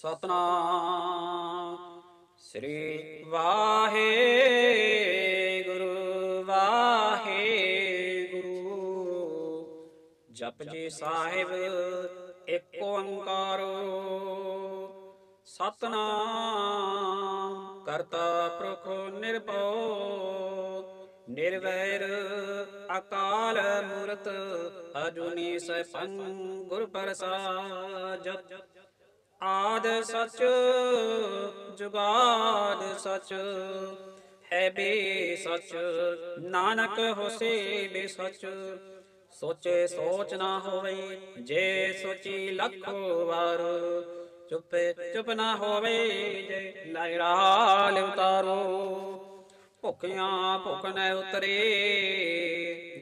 ਸਤਨਾਮ। ਸ੍ਰੀ ਵਾਹਿਗੁਰੂ ਵਾਹਿਗੁਰੂ। ਜਪ ਜੀ ਸਾਹਿਬ, ਇੱਕ ਓੰਕਾਰ। ਸਤਨਾਮ, ਕਰਤਾ ਪੁਰਖ ਨਿਰਭਉ। ਨਿਰਵੈਰ, ਅਕਾਲ ਮੂਰਤ, ਅਜੂਨੀ ਸੈਭੰ ਗੁਰ ਪ੍ਰਸਾਦ ਆਦ ਸਚ, ਜੁਗਾਦ ਸਚ, ਹੈ ਬੇ ਸਚ, ਨਾਨਕ ਹੋਸੇ ਬੇ ਸਚ। ਸੋਚੇ ਸੋਚ ਨਾ ਹੋਵੇ, ਜੇ ਸੋਚੀ ਲੱਖੋ ਵਾਰ। ਚੁੱਪੇ ਚੁੱਪ ਨਾ ਹੋਵੇ, ਜੇ ਲਾਇਰਾਲ ਉਤਾਰੋ ਭੁੱਖਿਆਂ ਭੁੱਖ ਨਾ ਉਤਰੇ,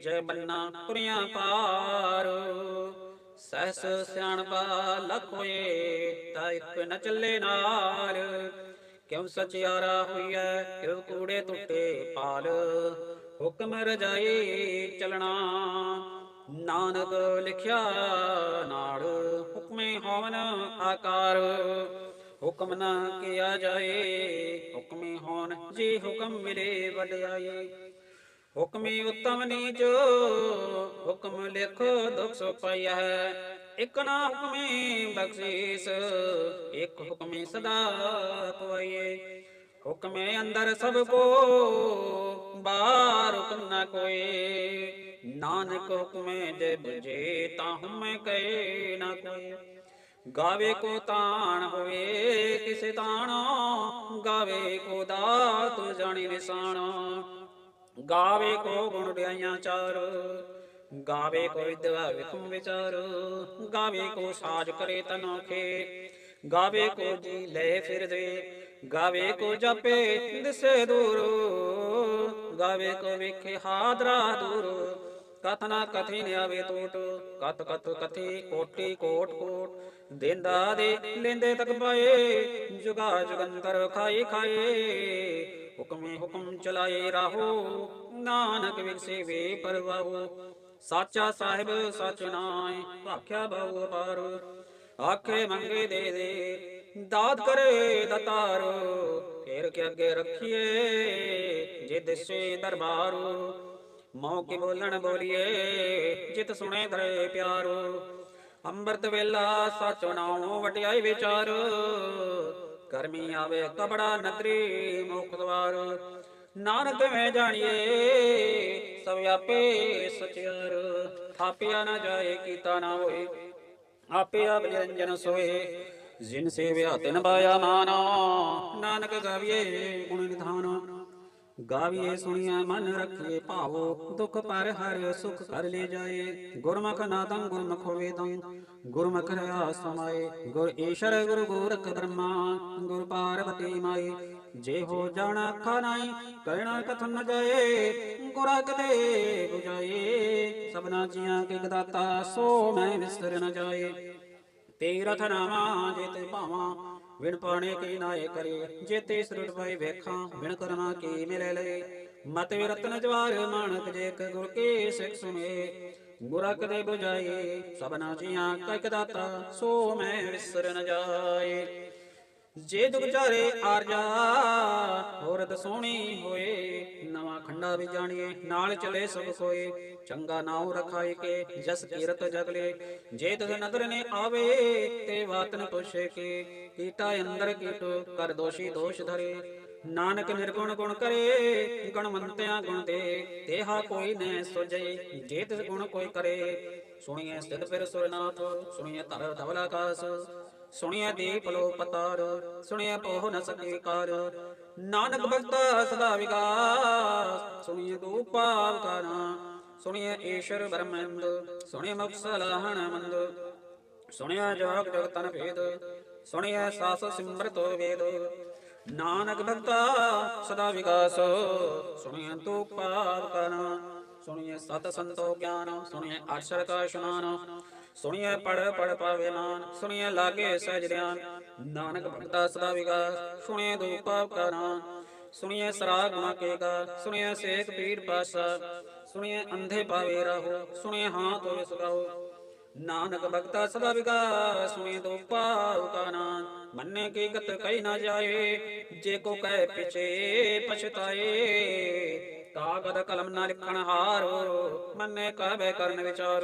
ਜੈ ਬੰਨਾ ਪੁਰੀਆਂ ਪਾਰ। ਸਹਸ ਸਿਆਣਪਾ ਲਖ ਤਾ ਇੱਕ ਨ ਚੱਲੇ ਨਾਰ। ਕਿਉ ਸਚਿਆਰਾ ਹੋਈਐ, ਕਿਉ ਕੂੜੇ ਟੁੱਟੇ ਪਾਲ। ਹੁਕਮ ਰਜਾਈ ਚਲਣਾ, ਨਾਨਕ ਲਿਖਿਆ ਨਾਲ ਹੁਕਮੇ ਹੋਵਨ ਆਕਾਰ, ਹੁਕਮ ਨਾ ਕੀਆ ਜਾਏ। ਹੁਕਮੇ ਹੋਣ ਜੀ ਹੁਕਮ ਮਿਲੇ ਵਡਿਆਈ ਹੁਕਮੀ ਉਤਮ ਨੀਚ, ਹੁਕਮ ਲਿਖ ਦੁਖ ਸੋ ਇਕ ਨਾ ਹੁਕਮੀ ਬਖਸ਼ੀਸ, ਇਕ ਹੁਕਮੀ ਸਦਾ ਪਵਾਈਏ। ਹੁਕਮੇ ਅੰਦਰ ਸਭ ਕੋ, ਬਾਹਰ ਹੁਕਮ ਨਾ ਕੋਏ ਨਾਨਕ ਹੁਕਮੇ ਜੇ ਬੁਝੇ ਤਾਂ ਹਮੇ ਕਹੇ ਨਾ ਕੋਈ। ਗਾਵੇ ਕੋ ਤਾਣ ਹੋਵੇ, ਕਿਸੇ ਤਾਣੋ ਗਾਵੇ ਕੋ ਦਾ ਦਾਤ ਜਾਣੀ ਨਿਸ਼ਾਨਾ। ਗਾਵੇ ਕੋ ਗੁਣ ਰਿਆਈਆਂ ਚਾਰ, ਗਾਵੇ ਕੋ ਵਿਦਵਾ ਵਿਖਮ ਵਿਚਾਰ, ਗਾਵੇ ਕੋ ਸਾਜ ਕਰੇ ਤਨੋਖੇ ਗਾਵੇ ਕੋ ਜੀ ਲੈ ਫਿਰਦੇ, ਗਾਵੇ ਕੋ ਜਪੇ ਦਿਸੇ ਦੂਰ, ਗਾਵੇ ਕੋ ਵੇਖੇ ਹਾਦਰਾ ਦੂਰ ਕਥਨਾ ਕਥੀ ਨ ਆਵੇ ਟੋਟ ਕਤ ਕਤ ਕਥੀ ਕੋਟੀ ਕੋਟ ਕੋਟ, ਦੇਂਦਾ ਦੇ ਲੈਂਦੇ ਤੱਕ ਪਾਏ, ਜੁਗਾ ਜੁਗੰਤਰ ਖਾਈ ਖਾਏ ਹੁਕਮੇ ਹੁਕਮ ਚਲਾਏ ਰਾਹੋ, ਨਾਨਕ ਵਿਗਸੇ ਪਰਵਾਹੋ। ਸਾਚਾ ਸਾਹਿਬ, ਸਚ ਨਾਏ ਭਾਖਿਆ ਬਹੁ ਪਾਰ ਆਖੇ ਮੰਗੇ ਦੇ ਦੇ, ਦਾਤ ਕਰੇ ਦਤਾਰ। ਫੇਰ ਕੇ ਅੱਗੇ ਰੱਖੀਏ ਜੇ ਸੇ ਦਰਬਾਰ। ਮੌ ਕੇ ਬੋਲਣ ਬੋਲੀਏ, ਜਿਤ ਸੁਣੇ ਧਰੇ ਪਿਆਰੋ। ਅੰਮ੍ਰਿਤ ਵੇਲਾ ਸਚ ਨਾਉ ਵਟਿਆਈ ਵਿਚਾਰ। ਕਰਮੀ ਆਵੇ ਕਬੜਾ ਨਦਰੀ ਮੁਖ ਨਾਨਕ ਮੈਂ ਜਾਣੀਏ, ਸਭ ਆਪੇ ਸਚਿਆਰ। ਥਾਪਿਆ ਨਾ ਜਾਏ, ਕੀਤਾ ਨਾ ਹੋਏ। ਆਪੇ ਆਪ ਨਿਰੰਜਨ ਸੋਏ। ਜਿਨ ਸੇਵਿਆ ਤਿਨ ਪਾਇਆ ਮਾਨਾ। ਨਾਨਕ ਗਾਵੀਏ ਗੁਣ ਨਿਧਾਨ। ਗਾਵੀਏ ਸੁਣੀਐ, ਮਨ ਰੱਖੀਏ ਭਾਵੋ, ਦੁਖ ਪਰ ਹਰਿ ਸੁਖ ਕਰ ਲੈ ਜਾਏ। ਗੁਰਮੁਖ ਨਾਦੰ, ਗੁਰਮੁਖ ਹੋਵੇ ਤੰ ਰਹਾ ਸਮਾਏ। ਗੁਰ ਈਸ਼ਰ, ਗੁਰ ਗੋਰਖ ਬ੍ਰਹਮਾ, ਗੁਰ ਪਾਰਵਤੀ ਮਾਈ ਜੇ ਹੋ ਜਾਣਾ ਅੱਖਾਂ ਨਾਈ ਕਹਿਣਾ ਕਥਨ ਨ ਜਾਏ, ਗੁਰਾ ਕਦੇ 부ਜਾਏ ਸਭਨਾ ਜੀਆਂ ਕੇ ਗਦਾਤਾ, ਸੋ ਮੈਂ ਵਿਸਰ ਨ ਜਾਏ। ਤੀਰਥ ਨਾਮਾ ਜੇਤੇ ਭਾਵਾਂ ਵਿਣ ਪਾਣੇ ਕੀ ਨਾਏ ਕਰੇ, ਜੇਤੇ ਸਰਟ ਪਏ ਵੇਖਾਂ ਵਿਣ ਕਰਨਾ ਕੀ ਮਿਲੇ ਲਏ। ਮਤ ਵੀ ਰਤਨ ਜਵਾਰ ਮਾਨਕ ਜੇਕ ਗੁਰ ਕੇ ਸਿੱਖ ਸੁਨੇ ਗੁਰਾ ਕਦੇ 부ਜਾਏ ਸਭਨਾ ਜੀਆਂ ਕਾ ਦਾਤਾ, ਸੋ ਮੈਂ ਵਿਸਰ ਨ ਜਾਏ। ਜੇ ਦੁਖ ਚਾਰੇ ਆਰਜਾ ਹੋਰਤ ਸੋਹਣੀ ਹੋਏ, ਨਵਾਂ ਖੰਡਾ ਵੀ ਜਾਣੀਏ, ਨਾਲ ਚਲੇ ਸਭ ਕੋਏ, ਚੰਗਾ ਨਾਉ ਰਖਾਏ ਕੇ, ਜਸ ਕੀਰਤ ਜਗਲੇ ਜੇ ਤਦ ਨਦਰ ਨੇ ਆਵੇ, ਤੇ ਬਾਤ ਨ ਕੇ, ਕੀਟਾ ਅੰਦਰ ਕੀਟੋ, ਕਰ ਦੋਸ਼ੀ ਦੋਸ਼ ਧਰੇ। ਨਾਨਕ ਨਿਰਗੁਣ ਗੁਣ ਕਰੇ, ਗਣਵੰਤਿਆਂ ਗੁਣ ਦੇ ਤੇਹਾ ਕੋਈ ਨੈ ਸੁਜੇ ਜੇ ਤਿਸ ਗੁਣ ਕੋਈ ਕਰੇ। ਸੁਣੀਏ ਸਤਿ ਫਿਰ ਸੁਰਨਾਥ ਸੁਣੀਏ ਧਰ ਧਵਲ ਆਕਾਸ। ਸੁਣਿਆ ਦੀਪ ਲੋ ਪਤਾਰ ਸੁਣਿਆ ਪੋਹ ਨ ਸਕੇ ਕਾਰ। ਨਾਨਕ ਭਗਤਾ ਸਦਾ ਵਿਗਾਸ ਸੁਣਿਆ ਦੂ ਪਾਵ ਕਾਨਾ ਸੁਣਿਆ ਈਸ਼ਰ ਬ੍ਰਹਮੰਦ ਸੁਣਿਆ ਮਕਸਲਾਹਣ ਮੰਦ ਸੁਣਿਆ ਜਗ ਜਗਤਨ ਭੇਦ ਸੁਣਿਆ ਸਾਸ ਸਿਮਰਤੋ ਵੇਦ। ਨਾਨਕ ਭਗਤਾ ਸਦਾ ਵਿਗਾਸ ਸੁਣਿਆ ਤੂ ਪਾਵ ਕਾਨਾ ਸੁਣਿਆ ਸਤ ਸੰਤੋ ਗਿਆਨ ਸੁਣਿਆ ਅਕਸ਼ਰ ਕਾ ਸੁਣਿਐ ਪੜ ਪੜ ਪਾਵੇ ਨਾਨ ਸੁਣਿਐ ਲਾਗੇ ਸਹਿਜ ਧਿਆਨ ਨਾਨਕ ਭਗਤਾ ਸਦਾ ਵਿਗਾਸ, ਸੁਣਿਐ ਦੂਪਾ ਕਰਾਂ। ਸੁਣਿਐ ਸਰਾ ਗੁਣਾ ਕੇਗਾ ਸੁਣਿਐ ਸੇਖ ਪੀਰ ਪਾਸਾ ਸੁਣਿਐ ਅੰਧੇ ਪਾਵੇ ਰਹੋ, ਸੁਣਿਐ ਹਾਂ ਤੋਏ ਸੁਗਾਓ ਨਾਨਕ ਭਗਤਾ ਸਦਾ ਵਿਗਾਸ, ਸੁਣਿਐ ਦੂਪਾ ਕਰਾਂ। ਮੰਨੇ ਕੀ ਗਤ ਕਹੀ ਨਾ ਜਾਏ, ਜੇ ਕੋ ਕਹਿ ਪਿਛੇ ਪਛਤਾਏ। ਕਾਗਦ ਕਲਮ ਨਾ ਲਿਖਣ ਹਾਰ, ਮੰਨੇ ਕਹਵੇ ਕਰਨ ਵਿਚਾਰ।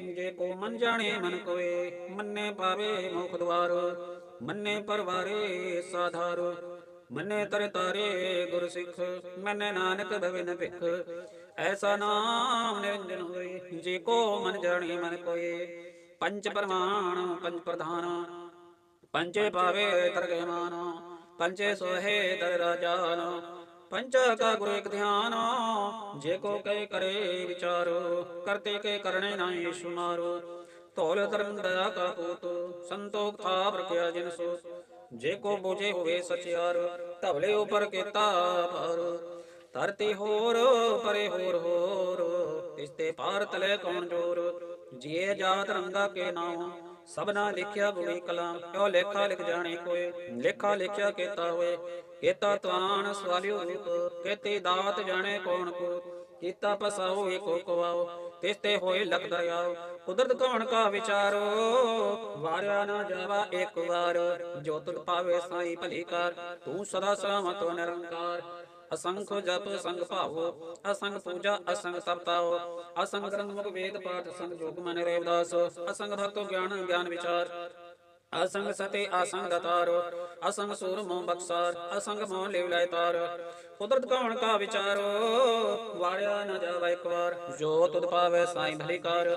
ਜੇ ਕੋ ਮਨ ਜਾਣੇ ਮਨ ਕੋਏ, ਮੰਨੇ ਪਾਵੇ ਮੁਖ ਦਵਾਰ ਮੰਨੇ ਪਰਵਾਰੇ ਸਾਧਾਰ, ਮੰਨੇ ਤਰ ਤਾਰੇ ਗੁਰ ਸਿੱਖ, ਮੰਨੇ ਨਾਨਕ ਭਵਨ ਭਿਖ, ਐਸਾ ਨਾਮ ਨਿਰੰਜਨ ਹੋਏ, ਜੇ ਕੋ ਮਨ ਜਾਣੇ ਮਨ ਕੋਏ, ਪੰਜ ਪਰਮਾਨ ਪੰਜ ਪ੍ਰਧਾਨ ਪੰਚੇ ਪਾਵੇ ਤਰਗੇ ਮਾਨ ਪੰਚੇ ਸੋਹੇ ਦਰ ਰਾਜਾਨ ਪੰਚਾ ਕਾ ਗੁਰੂ ਇਕ ਧਿਆਨ, ਜੇ ਕੋ ਕੈ ਕਰੇ ਵਿਚਾਰ, ਕਰਤੇ ਕੇ ਕਰਨੇ ਨਾਹੀ ਸੁਮਾਰੋ। ਧੌਲ ਧਰਮ ਦਇਆ ਕਾ ਪੂਤ ਸੰਤੋਖ ਥਾਪ ਰਖਿਆ ਜਿਨ ਸੋ ਜੇ ਕੋ ਬੁਝੇ ਹੋਵੇ ਸਚਿਆਰ, ਧਵਲੇ ਉਪਰ ਕੀਤਾ ਭਾਰ। ਧਰਤੀ ਹੋਰ, ਪਰੇ ਹੋਰ ਹੋਰ, ਇਸ ਤੇ ਪਾਰ ਤਲੇ ਕੌਣ ਜੋਰ? ਜੀਏ ਜਾਤ ਰੰਗਾ ਕੇ ਨਾਮ, ਸਭਨਾ ਲਿਖਿਆ ਬੁੜੀ ਕਲਾਮ। ਕਿਉ ਲੇਖਾ ਲਿਖ ਜਾਣੇ ਕੋਏ? ਲੇਖਾ ਲਿਖਿਆ ਕੀਤਾ ਹੋਏ। ਕੀਤਾ ਤਵਾਨ ਸਵਾਲਿਓ ਰੂਪ, ਕੇਤੇ ਦਾਤ ਜਾਣੇ ਕੌਣ ਕੋ, ਕੀਤਾ ਪਸਾਓ ਏਕੋ ਕਵਾਓ ਤਿਸ ਹੋਏ ਲਖ ਦਰਿਆਓ, ਕੁਦਰਤ ਕੌਣ ਕਾ ਵਿਚਾਰੋ, ਵਾਰਿਆ ਨਾ ਜਾਵਾ ਇੱਕ ਵਾਰ, ਜੋ ਤੁਧ ਪਾਵੇ ਸਾਈ ਭਲੀ ਕਰ, ਤੂੰ ਸਦਾ ਸਲਾਮਤ ਨਿਰੰਕਾਰ। ਅਸੰਖ ਜਪ ਸੰਗ ਭਾਵੋ, ਅਸੰਗ ਪੂਜਾ ਅਸੰਗ ਤਪਤਾਓ ਅਸੰਗ ਗ੍ਰੰਥ ਮੁਖ ਵੇਦ ਪਾਠ ਸੰਗ ਜੋਗ ਮਨ ਰੇਵਦਾਸ, ਅਸੰਗ ਭਗਤੋ ਗਿਆਨ ਗਿਆਨ ਵਿਚਾਰ। ਅਸੰਗ ਸਤੇ ਅਸੰਗ ਦਤਾਰ ਅਸੰਗ ਸੂਰ ਮੋ ਬਖਸਾਰ ਅਸੰਗ ਮੋ ਲਿਵ ਲੈ ਤਾਰ। ਕੁਦਰਤ ਕੌਣ ਕਾ ਵਿਚਾਰੋ, ਵਾਰਿਆ ਨ ਜਾਵਾ ਇੱਕ ਵਾਰ। ਜੋ ਤੁਧ ਪਾਵੇ ਸਾਈ ਭਲੀ ਕਰ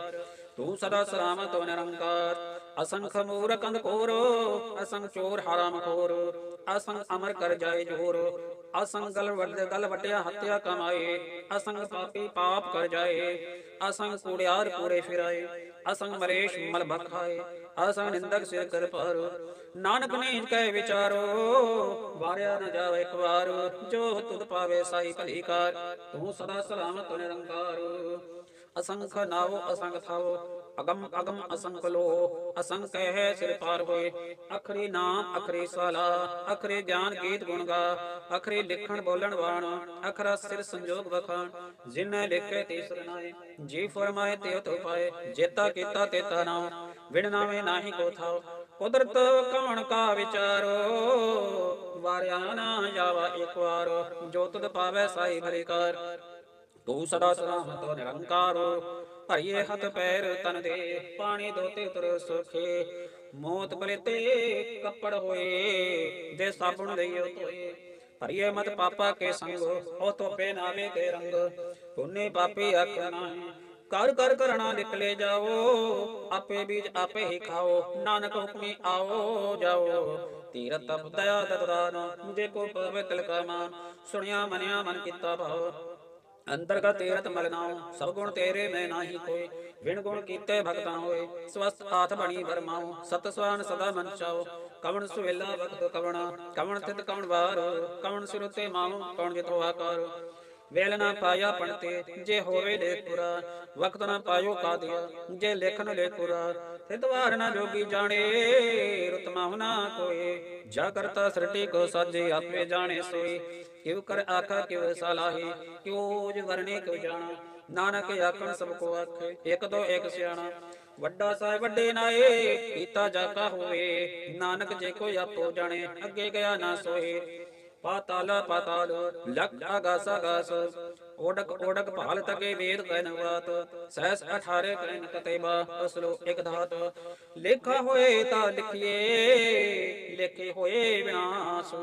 ਤੂੰ ਸਦਾ ਸਲਾਮਤ ਨਿਰੰਕਾਰ। ਅਸੰਖ ਮੂਰ ਕੰਦ ਕੋਰ ਅਸੰਖ ਚੋਰ ਹਰਾਮ ਖੋਰ ਅਸੰਗ ਅਮਰ ਕਰ ਜਾਏ ਜੋਰ ਅਸੰਗ ਗਲ ਵੱਡ ਗਲ ਵਟਿਆ ਹੱਤਿਆ ਕਮਾਏ ਅਸੰਗ ਪਾਪੀ ਪਾਪ ਕਰ ਜਾਏ ਅਸੰਗ ਕੂੜਿਆਰ ਪੂਰੇ ਫਿਰਾਏ ਅਸੰਗ ਮਰੇਸ਼ ਮਲ ਬਖਾਏ ਅਸੰਗ ਨਿੰਦਕ ਸਿਰ ਕਰ ਪਰ ਨਾਨਕ ਨੇ ਕਹਿ ਵਿਚਾਰੋ, ਵਾਰਿਆ ਨ ਜਾਵੇ ਇੱਕ ਵਾਰ, ਜੋ ਤੁਧ ਪਾਵੇ ਸਾਈ ਭਲੀ ਕਾਰ, ਤੂੰ ਸਦਾ ਸਲਾਮਤ ਨਿਰੰਕਾਰ। ਅਸੰਖ ਨਾਵੋ ਅਸੰਖ ਥਾਵੋ ਅਗਮ ਅਗਮ ਅਸੰਖ ਲੋ ਅਸੰਖ ਕਹਿ ਸਿਰ ਪਾਰ ਹੋਏ। ਅਖਰੀ ਨਾਮ, ਅਖਰੀ ਸਾਲਾ ਅਖਰੀ ਗਿਆਨ ਗੀਤ ਗੁਣ ਗਾ। ਅਖਰੀ ਲਿਖਣ ਬੋਲਣ ਵਾਣ ਅਖਰਾ ਸਿਰ ਸੰਜੋਗ ਵਖਾਣ। ਜਿਨੈ ਲਿਖੇ ਤੇ ਸਰਨਾਏ ਜੀ ਫਰਮਾਏ ਤੇ ਤੋ ਪਾਏ। ਜੇਤਾ ਕੀਤਾ ਤੇਤਾ ਨਾਮ ਵਿਣ ਨਾਵੇਂ ਨਾਹੀ ਕੋ ਥਾਓ ਕੁਦਰਤ ਕਵਣ ਕਾ ਵਿਚਾਰੋ, ਵਾਰਿਆ ਨਾ ਜਾਵਾ ਇੱਕ ਵਾਰ। ਜੋ ਤੁਧ ਪਾਵੇ ਸਾਈ ਭਰੀ ਕਰ ਤੂੰ ਸਦਾ ਸਲਾਮਤ ਨਿਰੰਕਾਰ। ਭਰੀਏ ਹੱਥ ਪੈਰ ਤਨ ਦੇ, ਪਾਣੀ ਦੋਤੇ ਉਤਰ ਸੁਖੇ ਮੋਤ ਬਲੇਤੇ ਕੱਪੜ ਹੋਏ ਜੇ ਸਾਬਣ ਲਈਓ ਧੋਏ। ਭਰੀਏ ਮਤ ਪਾਪਾ ਕੇ ਸੰਗ, ਉਹ ਤੋਪੇ ਨਾਵੇਂ ਕੇ ਰੰਗ। ਪੁੰਨੇ ਪਾਪੀ ਅੱਖ ਕਰ ਕਰ ਕਰਣਾ ਨਿਕਲੇ ਜਾਓ, ਆਪੇ ਬੀਜ ਆਪੇ ਹੀ ਖਾਓ, ਨਾਨਕ ਹੁਕਮੀ ਆਓ ਜਾਓ। ਤੀਰਤ ਤਪ ਦਇਆ ਦਤਦਾਨ ਜੇ ਕੋ ਪਵੇ ਤਿਲਕਾ ਮਾਨ, ਸੁਣਿਆ ਮਨਿਆ ਮਨ ਕੀਤਾ ਭਾਵ। ਅੰਤਰਗਤ ਤੀਰਤ ਮਲਨਾਉ ਸਭ ਗੁਣ ਤੇਰੇ ਮੈਂ ਨਾਹੀ ਕੋਈ ਵਿਣ ਗੁਣ ਕੀਤੇ ਭਗਤਾਂ ਹੋਏ ਸਵਸਤ ਆਥ ਬਣੀ ਵਰਮਾਉ ਸਤ ਸਵਾਨ ਸਦਾ ਮਨ ਚਾਓ ਕਵਣ ਸੁਵੇਲਾ ਵਕਤ ਕਵਣਾ, ਕਵਣ ਤਿਤ ਕਵਣ ਵਾਰ, ਕਵਣ ਸਿਰ ਉਤੇ ਮਾਉ, ਕਵਣ ਜਿਤੋ ਆਕਾਰ। ਵੇਲ ਨਾ ਪਾਇਆ ਪਣਤੇ ਜੇ ਹੋਵੇ ਲੇਖੁਰਾ, ਵਕਤ ਨਾ ਪਾਇਓ ਕਾਦਿਆ, ਜੇ ਲਿਖਨ ਲੇਖੁਰਾ, ਤੇ ਦਵਾਰ ਨਾ ਜੋਗੀ ਜਾਣੇ ਰਤਮਾ ਹੁਨਾ ਕੋਏ ਜਾ ਕਰਤਾ ਸ੍ਰਿਟੀ ਕੋ ਸਾਜੇ ਆਪੇ ਜਾਣੇ ਸੋਈ, ਕਿਉ ਕਰ ਆਖਾ ਕਿਉ ਸਲਾਹੀ ਕਿਉ ਜ ਵਰਨੇ ਕਿਉ ਜਾਣਾ, ਨਾਨਕ ਆਖਣ ਸਭ ਕੋ ਆਖੇ, ਇੱਕ ਦੋ ਇੱਕ ਸਿਆਣਾ, ਵੱਡਾ ਸਾਹਿਬ ਵੱਡੇ ਨਾਏ, ਕੀਤਾ ਜਾਕਾ ਹੋਵੇ, ਨਾਨਕ ਜੇ ਕੋਈ ਆਪੋ ਜਾਣੇ, ਅੱਗੇ ਗਿਆ ਨਾ ਸੋਏ ਪਾਤਾਲ ਪਾਤਾਲ, ਲਖ ਆਗਾਸ ਆਗਾਸ ਓਡਕ ਓਡਕ ਭਾਲ ਤਕੇ ਵੇਦ ਕਹਿਨ ਬਾਤ ਸਹਿਸ 18 ਕਹਿਨ ਕਤੇਬਾ ਅਸਲੋ ਇਕ ਧਾਤ ਲੇਖਾ ਹੋਏ ਤਾਂ ਲਿਖੀਏ, ਲਿਖੇ ਹੋਏ ਵਿਨਾਸ਼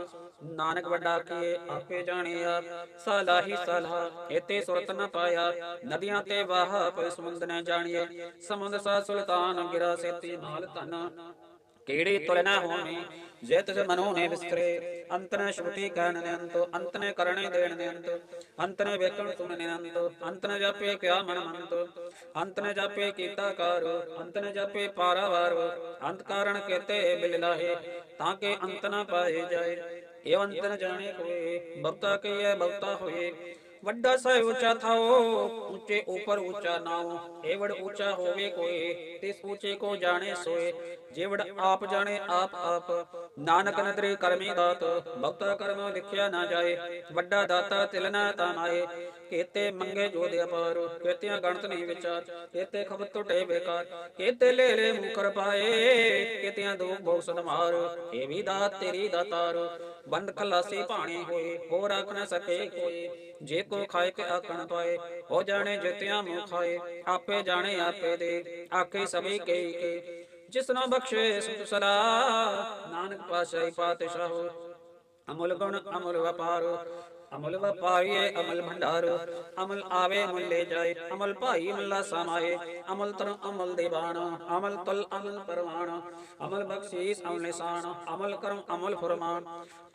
ਨਾਨਕ ਵੱਡਾ ਕੀ ਆਪੇ ਜਾਣਿਆ। ਸਲਾਹੀ ਸਲਾਹ ਇਤੇ ਸੁਰਤ ਨ ਪਾਇਆ। ਨਦੀਆਂ ਤੇ ਵਾਹ ਪੈ ਸਮੁੰਦ ਨ ਜਾਣੀਏ। ਸਮੁੰਦ ਸਾ ਸੁਲਤਾਨ, ਗਿਰਾ ਸੇਤੀ ਮਾਲ ਧਨ। ਕੀੜੀ ਤੁਲ ਹੋਣੀ, ਜੇ ਤਿਸ ਮਨੋ ਨੇ ਵਿਸਰੇ ਅੰਤ ਨ ਕਹਿਣ ਨੇ ਅੰਤ ਅੰਤ ਕਰਣੇ ਦੇਣ ਨੇ ਅੰਤ ਅੰਤ ਵੇਖਣ ਸੁਣਨੇ ਅੰਤ ਅੰਤ ਨੇ ਜਾਪੇ ਕਿਆ ਮਨ ਮੰਤ ਅੰਤ ਜਾਪੇ ਕੀਤਾ ਕਾਰ ਅੰਤ ਜਾਪੇ ਪਾਰਾਵਾਰ ਅੰਤ ਕਾਰਣ ਕੇਤੇ ਬਿਲ ਲਾਹੇ, ਤਾਂ ਕਿ ਅੰਤ ਨ ਪਾਏ ਜਾਏ, ਇਹ ਅੰਤ ਜਾਣੇ ਕੋਏ ਬਖਤਾ ਕਹੀਏ ਬਖਤਾ ਹੋਏ ਵੱਡਾ ਸਾਹਿਬ ਉੱਚਾ ਥਾਓ, ਉੱਚੇ ਉਪਰ ਉੱਚਾ ਨਾਉ ਏਵੜ ਉੱਚਾ ਹੋਵੇ ਕੋਈ, ਤਿਸ ਉੱਚੇ ਕੋ ਜਾਣੇ ਸੋਏ, ਜੇਵੜ ਆਪ ਜਾਣੇ ਆਪ ਆਪ। ਨਾਨਕ ਨਦਰੀ ਕਰਮੀ ਦਾਤ ਭਗਤਾ ਕਰਮ ਲਿਖਿਆ ਨਾ ਜਾਏ, ਵੱਡਾ ਦਾਤਾ ਤਿਲ ਨਾ ਕੇਤੇ ਮੰਗੇ ਜੋਦੇ ਅਪਾਰ, ਕੇਤਿਆਂ ਗਣਤ ਨਹੀਂ ਵਿਚਾਰ, ਕੇਤੇ ਖਬਤ ਟੁੱਟੇ ਬੇਕਾਰ, ਕੇਤੇ ਲੈ ਲੈ ਮੁਕਰ ਪਾਏ, ਕੇਤਿਆਂ ਦੁਖ ਭੋਗ ਸਦਮਾਰ ਇਹ ਵੀ ਦਾਤ ਤੇਰੀ ਦਾਤਾਰ ਬੰਦ ਖਲਾਸੀ ਭਾਣੇ ਹੋਏ, ਹੋਰ ਆਖ ਨਾ ਸਕੇ ਕੋਈ, ਜੇ ਕੋ ਖਾਏ ਕੇ ਆਕਣ ਪਾਏ, ਹੋ ਜਾਣੇ ਜਿਤਿਆਂ ਮੂੰਹ ਖਾਏ, ਆਪੇ ਜਾਣੇ ਆਪੇ ਦੇ, ਆਖੇ ਸਭੀ ਕਈ ਕੇ ਜਿਸਨਾ ਬਖਸ਼ੇ ਸੁਤ ਸਲਾ ਨਾਨਕ ਪਾਸ਼ਾਹੀ ਪਾਤਸ਼ਾਹੋ ਅਮੁਲ ਗੁਣ, ਅਮੁਲ ਵਪਾਰ ਅਮਲ ਵਪਾਰੀਏ, ਅਮਲ ਭੰਡਾਰ, ਅਮਲ ਆਵੇ, ਅਮਲ ਲੈ ਜਾਏ, ਅਮਲ ਭਾਈ ਮੱਲਾ ਸਮਾਏ, ਅਮਲ ਤਰ ਅਮਲ ਦੇਵਾਨ ਅਮਲ ਤਲ ਅਮਲ ਪਰਵਾਨ ਅਮਲ ਬਖਸ਼ੀਸ, ਅਮਲ ਨਿਸ਼ਾਨ, ਅਮਲ ਕਰਮ, ਅਮਲ ਫਰਮਾਨ,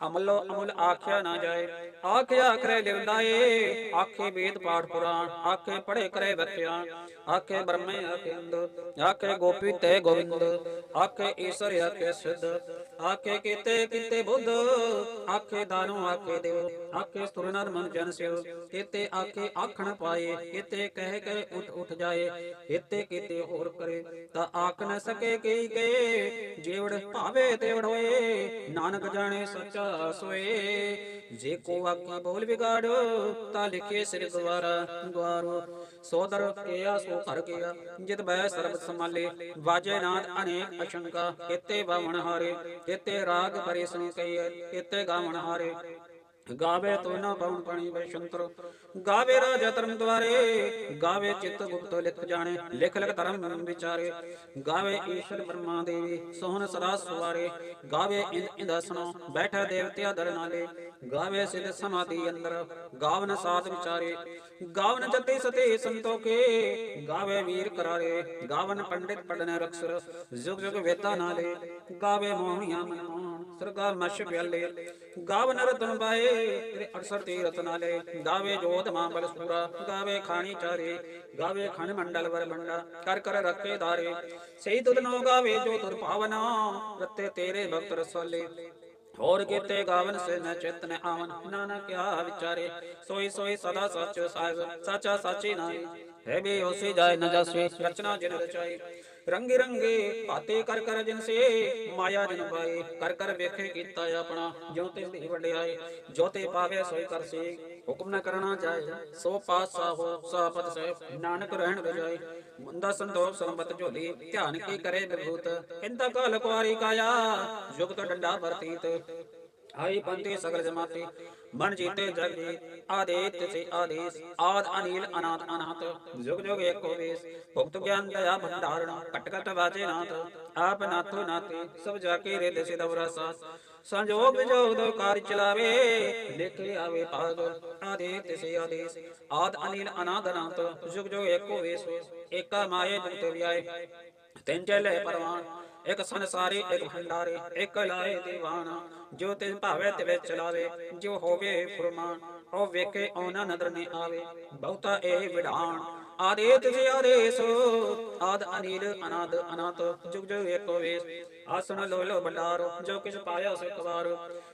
ਅਮਲੋ ਅਮਲ ਆਖਿਆ ਨਾ ਜਾਏ ਆਖਿਆ ਕਰੇ ਲਿਵਦਾਏ ਆਖੇ ਵੇਦ ਪਾਠ ਪੁਰਾਣ, ਆਖੇ ਪੜੇ ਕਰੇ ਵਿਖਿਆਨ ਆਖੇ ਬ੍ਰਹਮੇ ਆਖੇ ਅੰਦ ਆਖੇ ਗੋਪੀ ਤੇ ਗੋਵਿੰਦ ਆਖੇ ਈਸ਼ਰ ਆਖੇ ਸਿੱਧ, ਆਖੇ ਕੀਤੇ ਕੀਤੇ ਬੁੱਧ, ਆਖੇ ਦਾਨੋ ਆਖੇ ਦੇਵ, ਆਖੇ ਸੁਰਨਰ ਮਨ ਜਨ ਸਿਓ ਕੀਤੇ ਆਖੇ ਆਖਣ ਪਾਏ ਕੀਤੇ ਕਹਿ ਕੇ ਉਠ ਉਠ ਜਾਏ ਕੀਤੇ ਕੀਤੇ ਹੋਰ ਕਰੇ ਤਾਂ ਆਖ ਨ ਸਕੇ ਕਈ ਕੇ ਜੀਵੜ ਭਾਵੇ ਤੇਵੜ ਹੋਏ ਨਾਨਕ ਜਾਣੇ ਸੱਚਾ ਸੋਏ ਜੇ ਕੋ ਆਕੀ ਬੋਲ ਵਿਗਾੜੋ ਤਾਂ ਲਿਖੇ ਸਿਰ ਦੁਆਰਾ ਦੁਆਰੋ ਸੋਦਰ ਕਿਆ ਸੋ ਘਰ ਗਿਆ ਜਿਤ ਬੈ ਸਰਬ ਸਮਾਲੇ ਵਾਜੇ ਨਾਦ ਅਨੇਕ ਅਸ਼ੰਕਾ ਕਿਤੇ ਬਾਵਣ ਹਾਰੇ ਕਿਤੇ ਰਾਗ ਪਰੇ ਸੁਣ ਕਈ ਕਿਤੇ ਗਾਵਣ ਹਾਰੇ ਗਾਵੇ ਤੋ ਨਾ ਪਵਨ ਪਾਣੀ ਵੇ ਗਾਵੇ ਰਾਜਾ ਧਰਮ ਦਵਾਰੇ ਗਾਵੇ ਚਿੱਤ ਗੁਪਤ ਲਿਖ ਜਾਣੇ, ਲਿਖ ਲਿਖ ਧਰਮ ਮਨ ਵਿਚਾਰੇ, ਗਾਵੇ ਈਸ਼ਰ ਬ੍ਰਹਮਾ ਦੇਵੀ, ਸੋਹਣ ਸਦਾ ਸੁਵਾਰੇ, ਗਾਵੇ ਇੰਦ ਇੰਦਸਨੋ ਬੈਠਾ ਦੇਵਤਿਆ ਦਰ ਨਾਲੇ, ਗਾਵੇ ਸਿਧ ਸਮਾਧੀ ਅੰਦਰ, ਗਾਵਨ ਸਾਧ ਵਿਚਾਰੇ, ਗਾਵਨ ਜਤੇ ਸਤੇ ਸੰਤੋਖੇ, ਗਾਵੇ ਵੀਰ ਕਰਾਰੇ, ਗਾਵਨ ਪੰਡਿਤ ਪੜਨੇ ਰਕਸਰ, ਜੁਗ ਜੁਗ ਵੇਤਾ ਨਾਲੇ, ਗਾਵੇ ਮੋਹਣੀਆਂ ਮਨ ਮੋਹਣ ਸਰਗਾ ਪਿਆਲੇ ਗਾਵਨ ਰਤਨ ਬਾਏ ਤੇਰੇ ਅਕਸਰ ਤੇ ਰਤਨਾਲੇ ਗਾਵੇ ਜੋਤ ਮਾਂ ਬਲ ਸੂਰਾ, ਗਾਵੇ ਖਾਣੀ ਚਾਰੇ, ਗਾਵੇ ਖਣ ਮੰਡਲ ਵਰ ਮੰਡਾ, ਕਰ ਕਰ ਰੱਖੇ ਧਾਰੇ। ਸਹੀ ਤੁਧ ਨੋ ਗਾਵੇ ਜੋ ਤੁਰ ਭਾਵਨਾ, ਰਤੇ ਤੇਰੇ ਭਗਤ ਰਸਾਲੇ। ਹੋਰ ਕੀਤੇ ਗਾਵਨ ਸੇ ਨ ਚਿਤ ਆਵਨ ਨਾਨਾ ਕਿਆ ਵਿਚਾਰੇ। ਸੋਈ ਸੋਈ ਸਦਾ ਸੱਚ ਸਾਹਿਬ ਸਾਚਾ ਸਾਚੀ ਨਾਈ ਹੈ ਬੇ ਉਸੇ ਜਾਏ ਨ ਜਸੇ, ਰਚਨਾ ਜਿਨ ਰਚਾਈ। ਰੰਗੇ ਰੰਗੇ ਭਾਤੇ ਕਰ ਕਰ ਜਿਨ ਮਾਇਆ ਜਿਨ ਪਾਏ ਕਰ ਕਰ ਵੇਖੇ ਕੀਤਾ ਆਪਣਾ ਜੋ ਤੇ ਦੀ ਵਡਿਆਏ ਜੋ ਤੇ ਪਾਵੇ ਸੋਈ ਕਰ ਹੁਕਮ ਨ ਕਰਨਾ ਜਾਏ, ਸੋ ਪਾਸਾ ਹੋ ਸਾਪਤ ਸਹਿ ਨਾਨਕ ਰਹਿਣ ਰਜਾਏ ਮੁੰਦਾ ਸੰਤੋਖ ਸੰਬਤ ਝੋਲੀ, ਧਿਆਨ ਕੀ ਕਰੇ ਬਿਭੂਤ ਇੰਤਾ ਕਾਲ ਕੁਆਰੀ ਕਾਇਆ, ਜੁਗਤ ਡੰਡਾ ਵਰਤੀਤ। ਆਈ ਪੰਤੇ ਸਗਲ ਜਮਾਤੇ ਮਨ ਜੀਤੇ ਜਗ ਜੀਤ ਆਦੇਤ ਸੇ ਆਦੇਸ, ਆਦ ਅਨੀਲ ਅਨਾਥ ਅਨਾਥ ਜੁਗ ਜੁਗ ਏਕੋ ਵੇਸ, ਭੁਗਤ ਗਿਆਨ ਦਇਆ ਭੰਡਾਰਣ ਕਟ ਕਟ ਵਾਜੇ ਨਾਥ, ਆਪ ਨਾਥੋ ਨਾਤੇ ਸਭ ਜਾ ਕੇ ਰੇ ਦਸੇ ਦਵਰਾ ਸਾਸ ਸੰਜੋਗ ਵਿਜੋਗ ਦੋ ਕਾਰ ਚਲਾਵੇ, ਲਿਖੇ ਆਵੇ ਭਾਗ ਆਦੇਤ ਸੇ ਆਦੇਸ, ਆਦ ਅਨੀਲ ਅਨਾਥ ਅਨਾਥ ਜੁਗ ਜੁਗ ਏਕੋ ਵੇਸ, ਏਕਾ ਮਾਏ ਜੁਗਤ ਵਿਆਏ। ਇੱਕ ਸੰਸਾਰੀ ਇੱਕ ਭੰਡਾਰੇ, ਇੱਕ ਲਾਏ ਦੀਵਾਨਾ, ਜੋ ਤਿਸ ਭਾਵੇ ਤੇ ਚਲਾਵੇ ਜੋ ਹੋਵੇ ਫਰਮਾਨ, ਉਹ ਵੇਖੇ ਉਹਨਾਂ ਨਦਰ ਨੇ ਆਵੇ, ਬਹੁਤਾ ਇਹ ਵਿਧਾਨ। ਆਦੇਤ ਜੀ ਆਦੇਸ, ਆਦ ਅਨੀਲ, ਅਨਾਦ, ਅਨਾਤ, ਜੁਗ ਜੁਗ ਏਕੋ ਵੇਸ। ਆਸਣ ਲੋ ਲੋ ਭੰਡਾਰ, ਜੋ ਕਿਛ ਪਾਇਆ ਸੋ ਕਵਾਰ।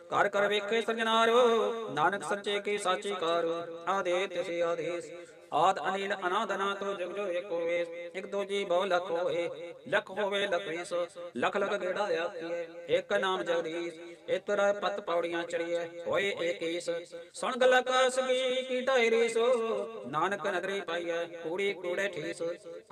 ਕਰ ਕਰ ਵੇਖੇ ਸੰਜਨਾਰੋ, ਨਾਨਕ ਸੱਚੇ ਕੀ ਸਾਚੀ ਕਾਰ। ਆਦੇਤ ਜੀ ਆਦੇਸ ਆਦ ਅਨੀਲ ਅਨਾਦ ਅਨਾਤ ਜੁਗ ਜੁਗ ਏਕੋ ਵੇਸ ਇੱਕ ਦੋ ਬਹੁ ਲਖ ਹੋਏ ਲਖ ਹੋਵੇ ਲਖੀਸ, ਲਖ ਲਖ ਗੇੜਾ ਆਖੀਏ ਇੱਕ ਨਾਮ ਜਗਦੀਸ਼ ਇਤਰਾ ਪਤ ਪੌੜੀਆਂ ਚੜੀਏ, ਹੋਏ ਏਕੀਸ ਸੁਣ ਗਲਾ ਕਾਸ ਕੀ ਕੀ ਢਾਇਰੀ ਸੋ ਨਾਨਕ ਨਦਰੀ ਪਾਈਐ ਕੂੜੀ ਕੂੜੇ ਠੀਸ।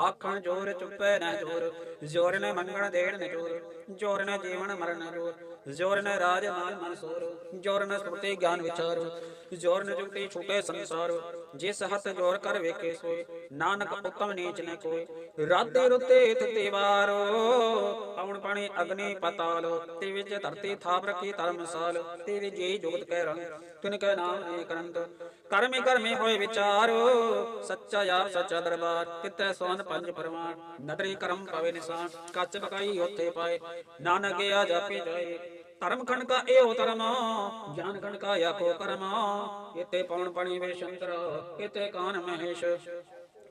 ਆਖਣ ਜੋਰ ਚੁੱਪੈ ਨਾ ਜੋਰ ਜੋਰ ਨੇ ਮੰਗਣ ਦੇਣ ਨੇ ਜੋਰ ਜੋਰ ਨੇ ਜੀਵਨ ਮਰਨ ਜੋਰ। ਜੋਰ ਨੇ ਰਾਜ ਮਾਲ ਮਨਸੂਰ, ਜੋਰ ਨੇ ਸੁਰਤੀ ਗਿਆਨ ਵਿਚਾਰ, ਜੋਰ ਨੇ ਜੁਗਤੀ ਛੂਟੇ ਸੰਸਾਰ, ਜਿਸ ਹੱਥ ਜੋਰ ਕਰ ਵੇਖੇ ਸੋਏ, ਨਾਨਕ ਉਤਮ ਨੀਚ ਨੇ ਕੋਈ ਰਾਤੇ ਰੁਤੇ ਤਿਤੇ ਵਾਰੋ ਪਵਨ ਪਾਣੀ ਅਗਨੀ ਪਤਾਲ ਤੇ ਵਿੱਚ ਧਰਤੀ ਥਾਪ ਰੱਖੀ ਧਰਮਸਾਲ ਤੇ ਵਿੱਚ ਜੀ ਜੁਗਤ ਕਹਿ ਰੰਗ, ਤਿਨ ਕੈ ਨਾਮ ਏਕ ਅਨੰਤ ਕਰਮੇ ਕਰਮੇ ਹੋਏ ਵਿਚਾਰ, ਸੱਚਾ ਆਪ ਸੱਚਾ ਦਰਬਾਰ ਕਿਤੇ ਸੋਨ ਪੰਜ ਪਰਮਾਨ ਨਦਰੀ ਕਰਮ ਪਵੇ ਨਿਸ਼ਾਨ, ਕੱਚ ਬਕਾਈ ਉੱਥੇ ਪਾਏ, ਨਾਨਕ ਗਿਆ ਜਾਪੇ ਜਾਏ। ਧਰਮ ਖੰਡ ਕਾ ਇਹੋ ਧਰਮ, ਗਿਆਨ ਖੰਡ ਕਾ ਆਖੋ ਕਰਮ ਇਤੇ ਪਉਣ ਪਣੀ ਵੇਸ਼ੰਤਰ ਕਿਤੇ ਕਾਨ ਮਹੇਸ਼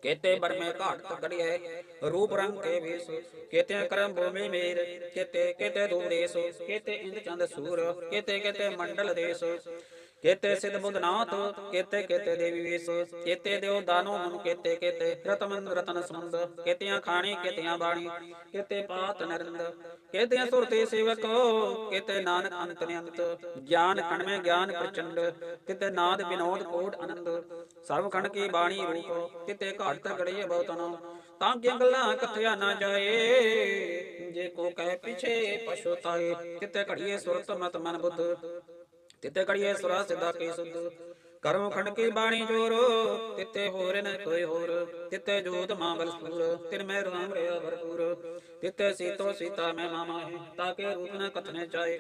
ਕੇਤੇ ਬਰਮੇ ਘਾਟ ਤਗੜੀਏ ਰੂਪ ਰੰਗ ਕੇ ਵੇਸ ਕੇਤੇ ਕਰਮ ਭੂਮੀ ਮੇਰ ਕੇਤੇ ਕੇਤੇ ਦੂਰੇਸ ਕੇਤੇ ਇੰਦ ਚੰਦ ਸੂਰ ਕੇਤੇ ਕੇਤੇ ਮੰਡਲ ਦੇਸ। ਕੇਤੇ ਸਿਧ ਬੁੱਧ ਕੇਤੇ ਕੇਤੇ ਦੇਵੀ ਵੇਸ, ਕੇਤੇ ਦਿਓ ਦਾਨੋ ਮਨ, ਕੇਤੇ ਕੇਤੇ ਰਤਮਨ ਰਤਨ ਸੰਦ ਕੇਤਿਆਂ ਖਾਣੀ, ਕੇਤਿਆਂ ਬਾਣੀ, ਕੇਤੇ ਪਾਤ ਨਰਿੰਦ, ਕੇਤਿਆਂ ਸੁਰਤੇ ਸੇਵਕ, ਕੇਤੇ ਨਾਨਕ ਅੰਤ ਨਿਅੰਤ, ਗਿਆਨ ਕਣਵੇਂ ਗਿਆਨ ਪ੍ਰਚੰਡ, ਕਿਤੇ ਨਾਦ ਵਿਨੋਦ ਕੋਟ ਆਨੰਦ ਸਰਵ ਖੰਡ ਕੀ ਬਾਣੀ ਰੂਪ, ਕਿਤੇ ਘਾਟ ਤਗੜੇ ਬਹੁਤਨ, ਤਾਂ ਕਿ ਗੱਲਾਂ ਕਥਿਆ ਨਾ ਜਾਏ, ਜੇ ਕੋ ਕਹਿ ਪਿਛੇ ਪਛੋਤਾਏ ਕਿਤੇ ਘੜੀਏ ਸੁਰਤ ਮਤ ਮਨ ਬੁੱਧ ਤਿਤੇ ਕੜੀਏ ਸੁਰਾ ਸਿੱਧਾ ਕੀ ਸੁਧ। ਕਰਮ ਖੰਡ ਕੀ ਬਾਣੀ ਜੋਰ ਤਿਤੇ ਹੋਰ ਨ ਕੋਈ ਹੋਰ। ਤਿਤੇ ਜੋਤ ਮਾਂ ਬਲਸਪੂਰ ਤਿਨ ਮੈਂ ਰਾਮ ਰਿਆ ਭਰਪੂਰ। ਤਿਤੇ ਸੀਤੋ ਸੀਤਾ ਮੈਂ ਮਾਮਾ ਹੈ ਤਾਕੇ ਰੂਪ ਨ ਕਥਨੇ ਚਾਏ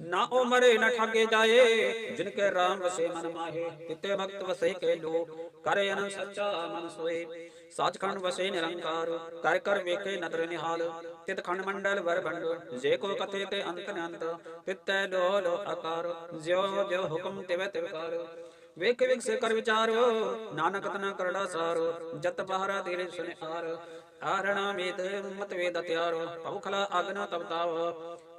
ਨਾ ਉਹ ਮਰੇ, ਨ ਠਾਗੇ ਜਾਏ, ਜਿਨ ਕੇ ਰਾਮ ਵਸੇ ਮਨ ਮਾਹੇ। ਤਿਤੇ ਭਗਤ ਵਸੇ ਕੇ ਲੋ ਕਰੇ ਅਨੰਦ ਸੱਚਾ ਮਨ ਸੋਏ। ਸੱਚਖੰਡ ਵਸੇ ਨਿਰੰਕਾਰ, ਕਰ ਕਰ ਵੇਖੇ ਨਦਰ ਨਿਹਾਲ, ਤਿਤ ਖੰਡ ਮੰਡਲ ਵਰ ਬੰਡ ਜੇ ਕੋ ਕਥੇ ਤੇ ਅੰਤ ਨ ਤਿਤੈ ਲੋ ਲੋ ਆਕਾਰ, ਜਿਉ ਜਿਉ ਹੁਕਮ ਤਿਵੈ ਤਿਵਕਾਰ ਵੇਖ ਵਿਖ ਸੇ ਕਰ ਵਿਚਾਰੋ, ਨਾਨਕ ਤਨਾ ਕਰੜਾ ਸਾਰੋ, ਜਤ ਪਹਰਾ ਤੇਰੇ ਸੁਨਿਹਾਰ ਆਰਣਾ ਵੇਦ ਮਤ ਵੇਦ ਤਿਆਰੋ ਭਉਖਲਾ ਅਗਨ ਤਵਤਾਵ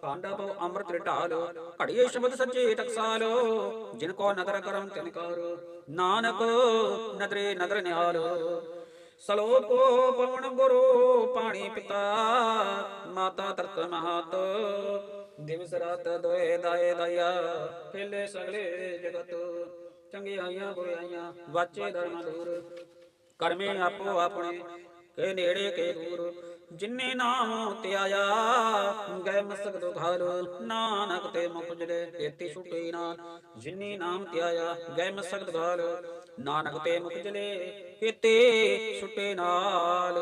ਪਾਂਡਾ ਬੋ ਅੰਮ੍ਰਿਤ ਢਾਲ ਘੜੀਏ ਸ਼ਬਦ ਸੱਚੇ ਟਕਸਾਲ ਜਿਨ ਕੋ ਨਦਰ ਕਰਮ ਤਿਨ ਕਰੋ, ਨਾਨਕ ਨਦਰੇ ਨਦਰ ਨਿਹਾਲ। ਸਲੋਕੋ ਪਵਨ ਗੁਰੂ ਪਾਣੀ ਪਿਤਾ, ਮਾਤਾ ਤਰਤ ਮਹਾਤ। ਦਿਵਸ ਰਾਤ ਦੋਏ ਦਾਏ ਦਇਆ, ਫੇਲੇ ਸਗਲੇ ਜਗਤ। ਚੰਗਿਆਈਆਂ ਬੁਰਾਈਆਂ, ਵਾਚੇ ਧਰਮ ਦੂਰ। ਕਰਮੇ ਆਪੋ ਆਪਣੇ ਕੇ ਨੇੜੇ ਕੇ ਦੂਰ, ਜਿਨੇ ਨਾਮ ਧਿਆਇਆ ਗਏ ਮਸਕ ਦੁਖਾਲ ਨਾਨਕ ਤੇ ਮੁਖਜਲੇ ਤੇਤੀ ਛੁਟੇ ਨਾ, ਜਿਨੇ ਨਾਮ ਧਿਆਇਆ ਗਏ ਮਸਕ ਦੁਖਾਲ ਨਾਨਕ ਤੇ ਮੁਖ ਜਲੇ ਛੁਟੇ ਨਾਲ।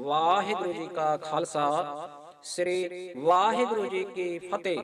ਵਾਹਿਗੁਰੂ ਜੀ ਕਾ ਖਾਲਸਾ, ਸ੍ਰੀ ਵਾਹਿਗੁਰੂ ਜੀ ਕੀ ਫਤਿਹ।